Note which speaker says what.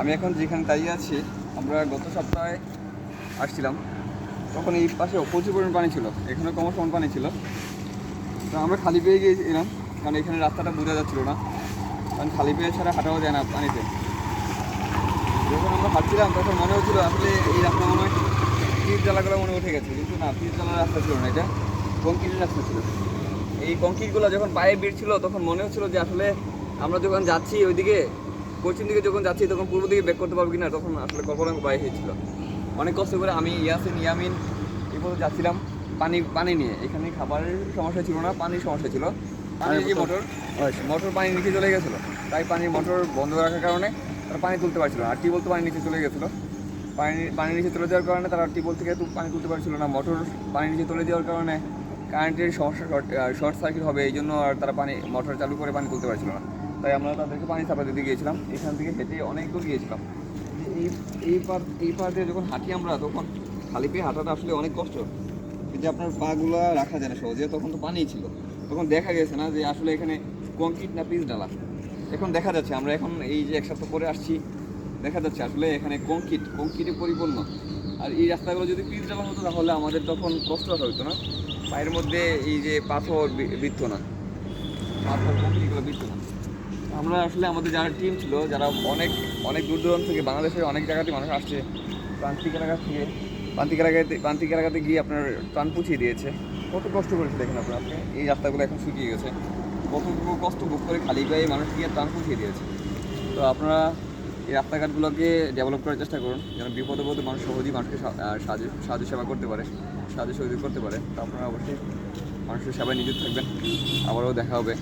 Speaker 1: আমি এখন যেখানে দাঁড়িয়ে আছি, আমরা গত সপ্তাহে আসছিলাম। তখন এই পাশে প্রচুর পরিমাণ পানি ছিল, এখানে কম সমান পানি ছিল। তো আমরা খালি পেয়ে গিয়েছিলাম, কারণ এখানে রাস্তাটা বোঝা যাচ্ছিল না। কারণ খালি পেয়ে ছাড়া হাঁটাও যায় না পানিতে। যখন আমরা হাঁটছিলাম, তখন মনে হচ্ছিল আসলে এই রাস্তা মনে হয় পিচ জ্বালাগুলো মনে উঠে গেছে, কিন্তু না পিচ জ্বালার রাস্তা ছিল না এটা, কংক্রিটের রাস্তা ছিল। এই কংক্রিটগুলো যখন পায়ে বের ছিল তখন মনে হচ্ছিল যে আসলে আমরা যখন যাচ্ছি ওইদিকে পশ্চিম দিকে যখন যাচ্ছি তখন পূর্ব দিকে ব্যাক করতে পারব কিনা তখন আসলে কল্পনা বাইরে হয়েছিল। অনেক কষ্ট করে আমি ইয়াসিন ইয়ামিন এই পথে যাচ্ছিলাম পানি পানি নিয়ে। এখানে খাবারের সমস্যা ছিল না পানির সমস্যা ছিল। পানির যে মোটর মোটর পানি নিচে চলে গেছিল। তাই পানির মোটর বন্ধ রাখার কারণে তারা পানি তুলতে পারছিল না। আর টিউবওয়েল তো পানি নিচে চলে গেছিল। পানি পানি নিচে চলে যাওয়ার কারণে তারা টিউবওয়েল থেকে পানি তুলতে পারছিল না। মোটর পানি নিচে চলে যাওয়ার কারণে কারেন্টের সমস্যা শর্ট সার্কিট হবে। এই জন্য আর তারা পানি মোটর চালু করে পানি তুলতে পারছিল না। তাই আমরা তাদেরকে পানি সাপ্লাই দিতে গিয়েছিলাম। এখান থেকে হেঁটে অনেক দূর গিয়েছিলাম। এই এই এই পার দিয়ে যখন হাঁটি আমরা, তখন খালি পেয়ে হাঁটাটা আসলে অনেক কষ্ট। কিন্তু আপনার পাগুলো রাখা যায় না সহজে, তখন তো পানিই ছিল। তখন দেখা গেছে না যে আসলে এখানে কংক্রিট না পিচ ডালা এখন দেখা যাচ্ছে, আমরা এখন এই যে এক সপ্তাহ পরে আসছি, দেখা যাচ্ছে আসলে এখানে কংক্রিট কংক্রিটে পরিপূর্ণ। আর এই রাস্তাগুলো যদি পিচ ডালা হতো, তাহলে আমাদের তখন কষ্ট হতো না। পায়ের মধ্যে এই যে পাথর বি- বিধতো না। পাথর কংক্রিটগুলো বিধতো না। আমরা আসলে আমাদের যারা টিম ছিল, যারা অনেক অনেক দূর দূরান্ত থেকে বাংলাদেশের অনেক জায়গাতে মানুষ আসছে, প্রান্তিক এলাকা থেকে। প্রান্তিক এলাকাতে প্রান্তিক এলাকাতে গিয়ে আপনার প্রাণ পুছিয়ে দিয়েছে। কত কষ্ট করেছে দেখেন আপনার। আপনি এই রাস্তাগুলো এখন শুকিয়ে গেছে। কতটুকু কষ্ট বুক করে খালি গায়ে মানুষ গিয়ে প্রাণ পুছিয়ে দিয়েছে। তো আপনারা এই রাস্তাঘাটগুলোকে ডেভেলপ করার চেষ্টা করুন। যেন বিপদে পদে মানুষ সহজেই মানুষকে সাহায্য সাহায্য সেবা করতে পারে, সাহায্য সহযোগ করতে পারে। তো আপনারা অবশ্যই মানুষের সেবায় নিযুক্ত থাকবেন। আবারও দেখা হবে।